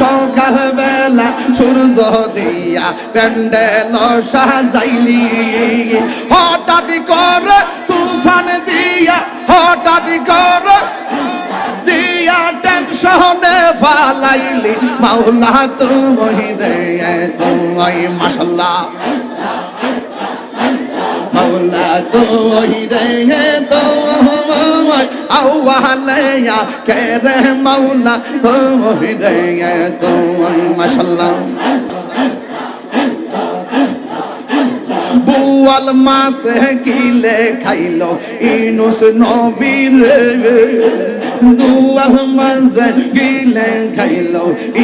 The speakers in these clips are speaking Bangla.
সকাল বেলা সূর্য দিয়া প্যান্ডেল সাজাইলি। হঠাৎ করে তুফান দিয়া, হঠাৎ করে দিয়া টেনশনে ফালাইলি। মাওলা তুমি রে তুই মাশাল্লাহ মাওলা তুই রে তুই আওয়ালায়া কে রে মাওলা তুই রে তুই মাশাল্লাহ। বুয়াল মাসে গিলে খাইল, ইনুস নবীর দুয়াল মাসে গিলে খাইল,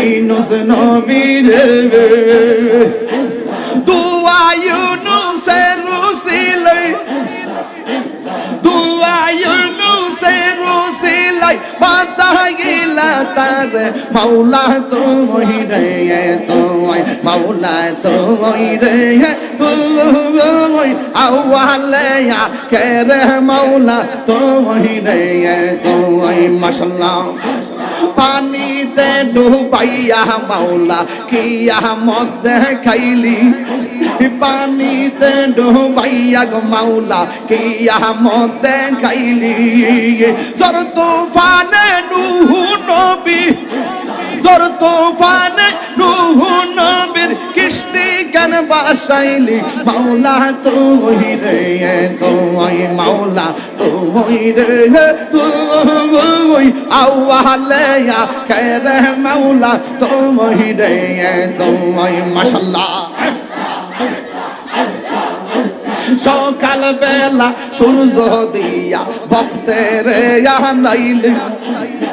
ইনুস নবীর রুসিলাই বাঁচাইলা তার। মাওলা তুমি রে তোমায় মাওলা তুমি রে আওয়ালিয়া কে রে মাওলা তুমি রে তোমায় মাশাল্লাহ। পানিতে ডুবাইয়া মাওলা, কিয়া মদ খাইলি। পানিতে ডুবাইয়া গো মাওলা, কিয়া মদ খাইলি। জর তুফানে নুহু নবী, জর তুফানে বাসাইলি, মাওলা তুই রে, তুই মাওলা তুই রে, তুই আওয়ালিয়া খেরে মাওলা তুই রে, তুই মাশাল্লাহ। সকাল বেলা সূর্য দিয়া ভক্তের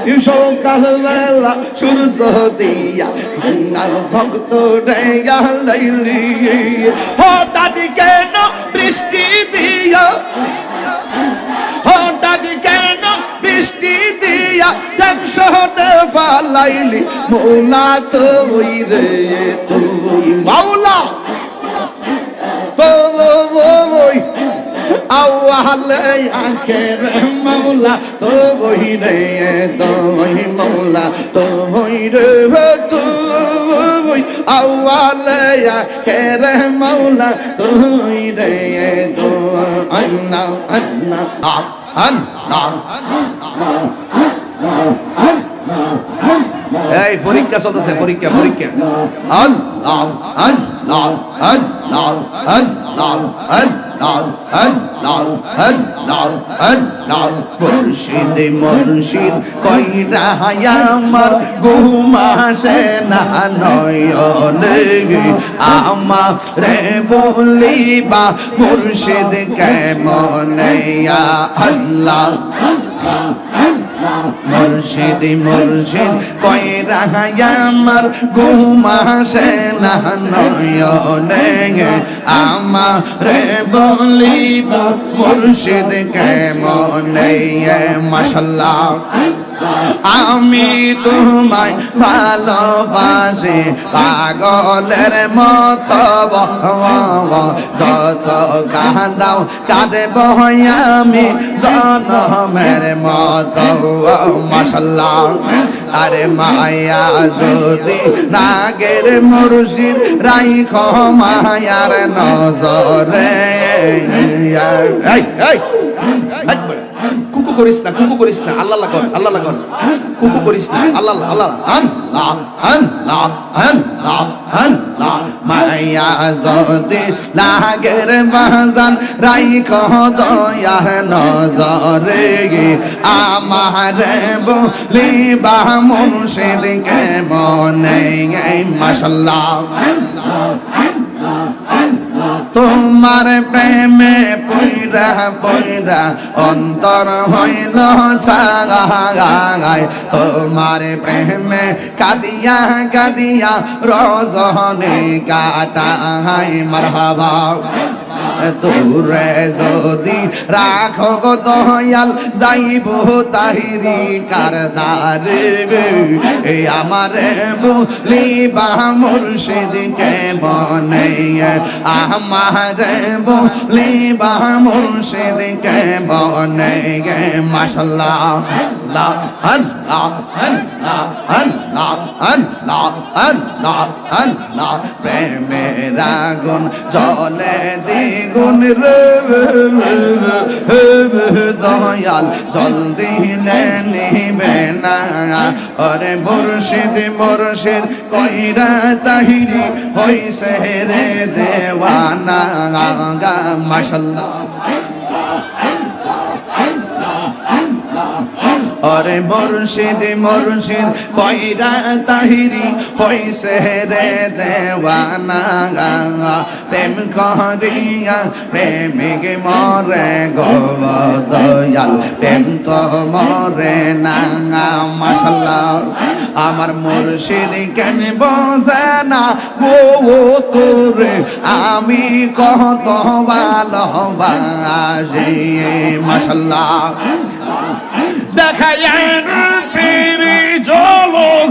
আনাইলি সকাল বেলা সূর্য দিয়া ভক্ত রে আনাইলি হঠাৎ কেন বৃষ্টি দিয়া, হঠাৎ কেন বৃষ্টি দিয়া টেনশনে ফালাইলি, মৌলা তুই রে, তুই মাওলা তুই আওয়ালে আখের মৌলা তো বই রে দই মৌলা তো বই রে তু আওয়ালে আখের মৌলা তুই রে দো আন্না আন্না আন্না আন্না আন্না আন্না এই, পরীক্ষা চলতেছে, পরীক্ষা পরীক্ষা। আল্লাহ আল্লাহ আল্লাহ আল্লাহ আল্লাহ আল্লাহ আল্লাহ আল্লাহ মুর্শিদ মুর্শিদ কই কইরা আমার ঘুমাসে না নয়নে আমার রে বলিবা, মুর্শিদ কেমন আল্লাহ। মুর্শিদ মুর্শিদ কয়রা আমার ঘুমাসে না, নয়নে আমার বলিব, মুর্শিদ, কেমন মাশাল্লাহ। আমি তোমায় ভালোবাসি, পাগলের মতো যত কাঁদাও, কাঁদে আমি, জনমের মতো মাসাল্লাহ আরে মায়া যদি নাগের মুরশির রাই মায়ার নজরে। কুকু করিস না, কুকু করিস না। আল্লাহ লাগন আল্লাহ লাগন কুকু করিস না, আল্লাহ আল্লাহ আল্লাহ আল্লাহ। আল্লাহ আল্লাহ মায়া যদি লাগের বাজান রাইখ দয়ার নজরে। আমার বলিবা মুর্শিদ কে মনে? মাশাল্লাহ। তোমার প্রেমে পইরা পইরা অন্তর হইল ছাগায় তোমার প্রেমে কাদিয়া কাদিয়া রজনে কাটাই মারহাবা। দূরে যদি রাখো গো দয়াল, যাইব তাহিরি কারদারে। এ আমার বলিবা মুর্শিদ কে আমার বলিবা মুর্শিদকে বনে গে মাশাল্লাহ আল্লাহ আল্লাহ আল্লাহ। আল্লাহ আল্লাহ আল্লাহ প্রেমের আগুন জলে দ্বিগুণ। রে দয়াল জল দিলে নিবে না। ওরে মুর্শিদ মুর্শিদ, কইরা তাহিরি হইছে রে দেওয়ানা। মাশাল্লাহ। অরে মুর্শিদ মুর্শিদ কইরা তাহিরি হইছে রে দেওয়ানা প্রেম করিয়া প্রেমিক মরে গো দয়াল। প্রেম তো মরে না মাশাল্লাহ আমার মুর্শিদ কেন বসে না গো তোরে? আমি কত ভালোবাসি মাশাল্লাহ দেখায় পিরি জলক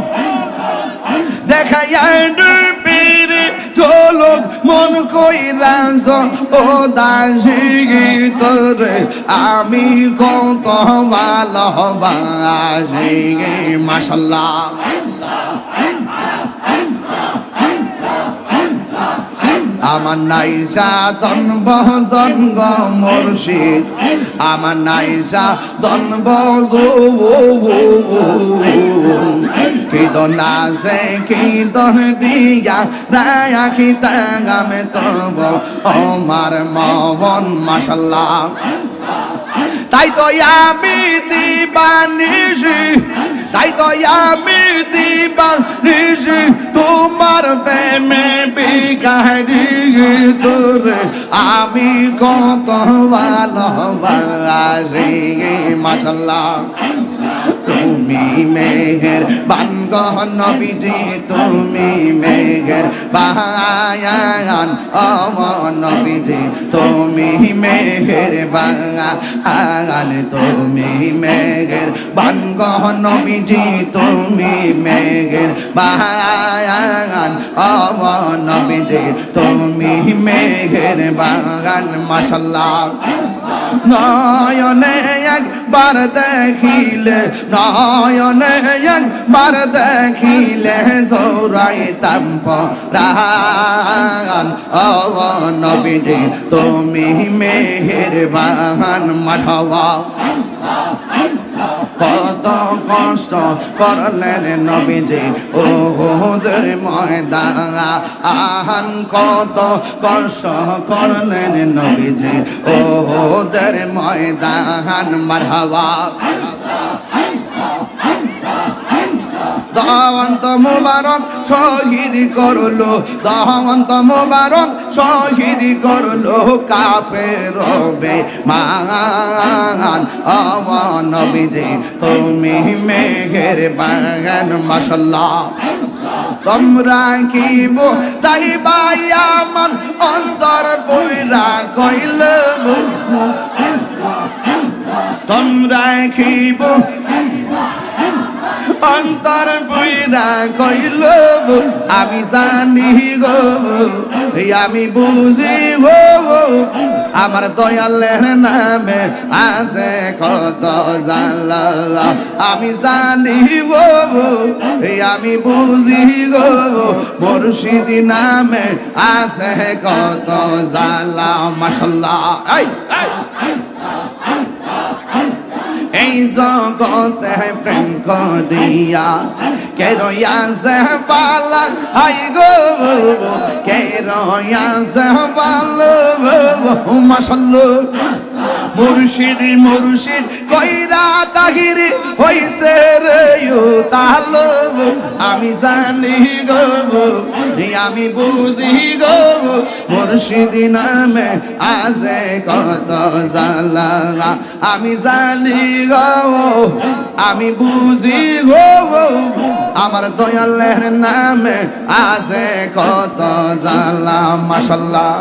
দেখায় পীরে চলক মন কই রাজ ও দাসী তোরে আমি কত ভালোবাসি মাশাল্লাহ। আমার নাইসা দনব গ মুর্শিদ। আমার নাইসা দনব কি দন আছে, কি দন দিয়া রাখি তাগামে তব। আমার মন মাশাল্লাহ। তাই তো আমি দিবানিসি তাই তো আমি দিবানিসি তোমার প্রেমে বিকারি তোরে আমি কত ভালোবাসি, মাশাল্লাহ। তুমি মেঘের বানগহ নবীজি, তুমি মেঘের বায়ান অমন নবীজি, তুমি মেঘের বাগান তুমি মেঘের বানগহ নবীজি, তুমি মেঘের বায়ান অমন নবীজি, তুমি মেঘের বাগান মাশাল্লাহ। নয়নে একবার দেখিলে নয়নে একবার দেখিলে জোরাইতাম পরাণ ও নবীজি তুমি মেহের বাহান মাঠাওয়া কত কষ্ট করলেন নবীজি ও হোদের ময়দান। আহান, কত কষ্ট করলেন নবীজি ও হোদের ময়দান। মারহাবা। দাওয়ান্ত মুবারক শহীদ করল, দাওয়ান্ত মুবারক শহীদ করল কাফের বে মান আওয়ান নবীজি, তুমি মেঘের বাগান মাশাল্লাহ তোমরা কি বো যাইবাই আমার অন্তর বইরা কইল, তোমরা কি অন্তর বইরা কইল আমি জানি গো, আমি বুঝি গো, আমার দয়ালের নামে আছে কত জানলা। আমি জানি গো, আমি বুঝি গো, মুর্শিদি নামে আছে কত জালা মাসাল্লাহ এই জগতে প্রেম করিয়া কে রয়াছে পালা? হাই গো কে রয়াছে পালা? মাশাল্লাহ। মুর্শিদ মুর্শিদ, কইরা তাহিরি হইছে রে আমি জানি গো, আমি বুঝি গো, মুর্শিদ নামে আজে কত জালা আমি জানি গো, আমি বুঝি গো, আমার দয়ালের নামে আছে কত জালা মাশাল্লাহ।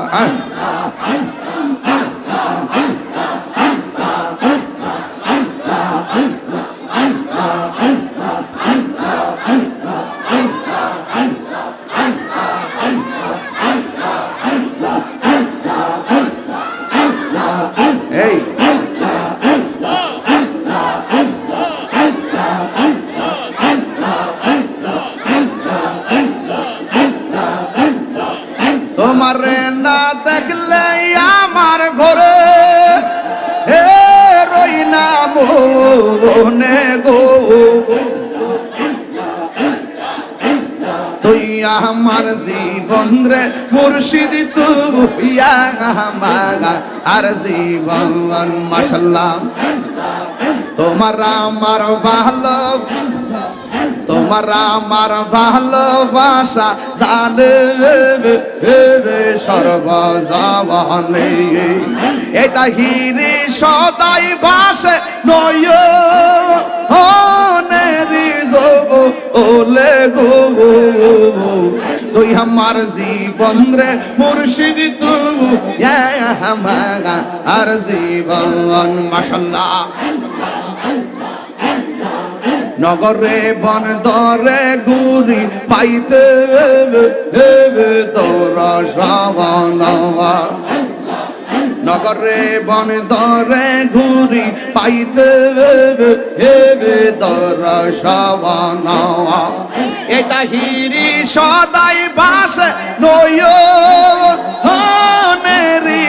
মনে গো। তুই আমার জীবন রে মুর্শিদ তুই আমার আর জীবন মাসাল্লাহ তোমার আমার ভালো, তোমার আমার ভালোবাসা জানে সর্বজনে এটা হিরি সদাই ভাসে, নয় আমার জীবন রে মুর্শিদ তুই আমার জীবন মাসাল্লাহ নগরে বন দরে গুরি পাইতে তোর সবন নগরে বন দরে ঘুরি পাইতে হেবে তোর সবন এটা হিরি সদাই বাসে নয় হনেরি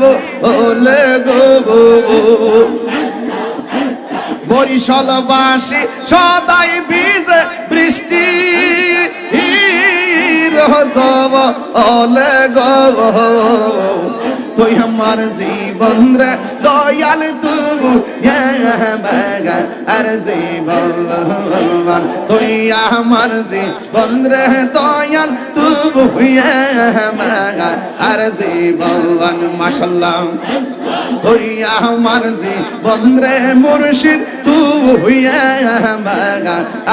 গো। বরিশালবাসী সদাই বীজে বৃষ্টি গব তুই আমার জীবন রে, দয়াল তুই আর জীবন, তুই আমার জীবন রে, দয়াল তুই আর জীবন মাসাল্লাহ তুই আমার জীবন রে, মুর্শিদ, তুই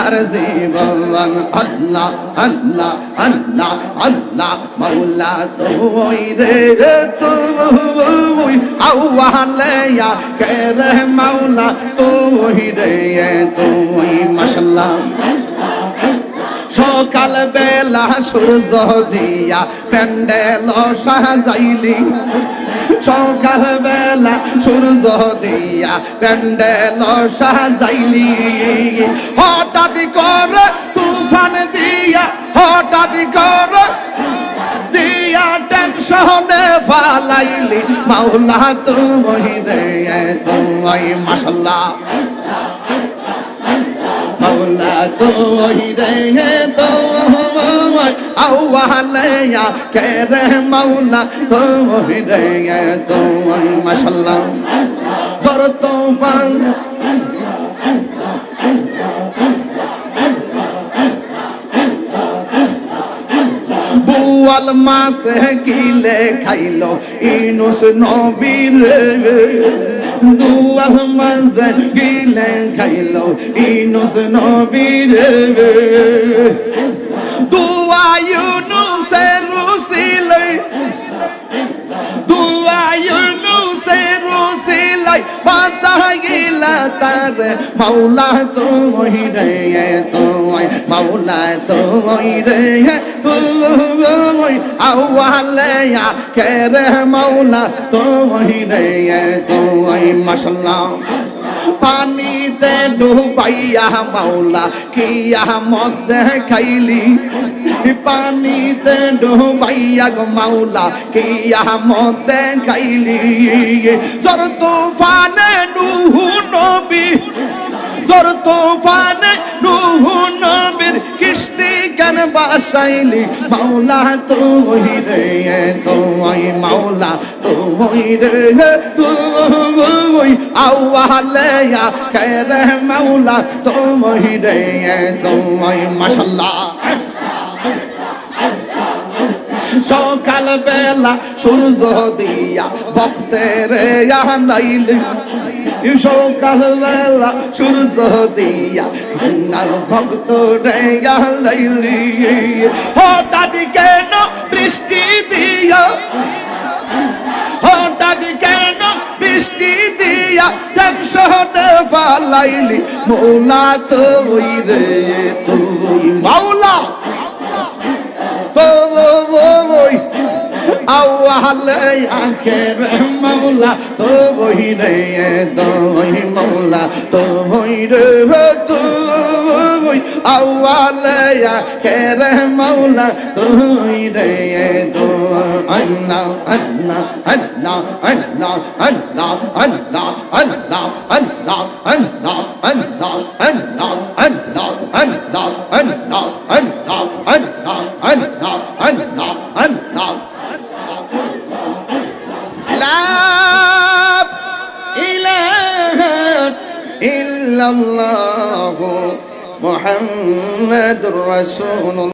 আর জীবন, আল্লাহ আল্লাহ আল্লাহ আল্লাহ মৌলা তুই রে সকাল বেলা সূর্য দিয়া প্যান্ডেল সাজাইলি। সকাল বেলা সূর্য দিয়া প্যান্ডেল সাজাইলি। হঠাৎ করে তুফান দিয়া, হঠাৎ করে দিয়া টেনশনে ফালাইলি মাওলা তুমি রে তুমি মাশাল্লাহ। মাওলা তুই রে তুই আওয়ালিয়া কে রে মাওলা তুই রে তুই মাশাল্লাহ। জোর বুয়াল মাসে গিলে খাইল ইনুস নবীর দুয়াল মাসে গিলে খাইল ইনুস নবীর দুয়া রুসিলাই গেলা তার। মাওলা তুমি রে তোমায়। মাওলা তুমি রে তুমি আওয়ালিয়া কে রে মাওলা তুমি রে তোমায়। মাশাল্লাহ। পানিতে ডুবাইয়া মাওলা, কিয়া মধ্যে খাইলি। পানিতে ডুবাইয়া গো মাওলা, কিয়া মধ্যে খাইলি। জর তুফানে নুহু নবী, জর তুফানে নুহু নবীর কিস্তি কেন বাসাইলি? মাওলা, তুই রে, তুই মাওলা, তুই রে, তুই আওয়ালিয়া খেরে মাওলা তুই রে তুই মাশাল্লাহ। সকাল বেলা সূর্য দিয়া ভক্তের আনাইলি। সকাল বেলা সূর্য দিয়া ভক্ত রে আনাইলি। হঠাৎ কেন ফালাইলি মৌলা তুই রে তুই। মাওলা আওয়ালে আখের মৌলা তো বই রে দই মৌলা তো বই রে তুই আওয়ালে আখের মৌলা তুই রে দো আল্লাহ আল্লাহ আল্লাহ আল্লাহ আল্লাহ আল্লাহ আল্লাহ আল্লাহ আল্লাহ আল্লাহ আল্লাহ আল্লাহ الله محمد رسول الله.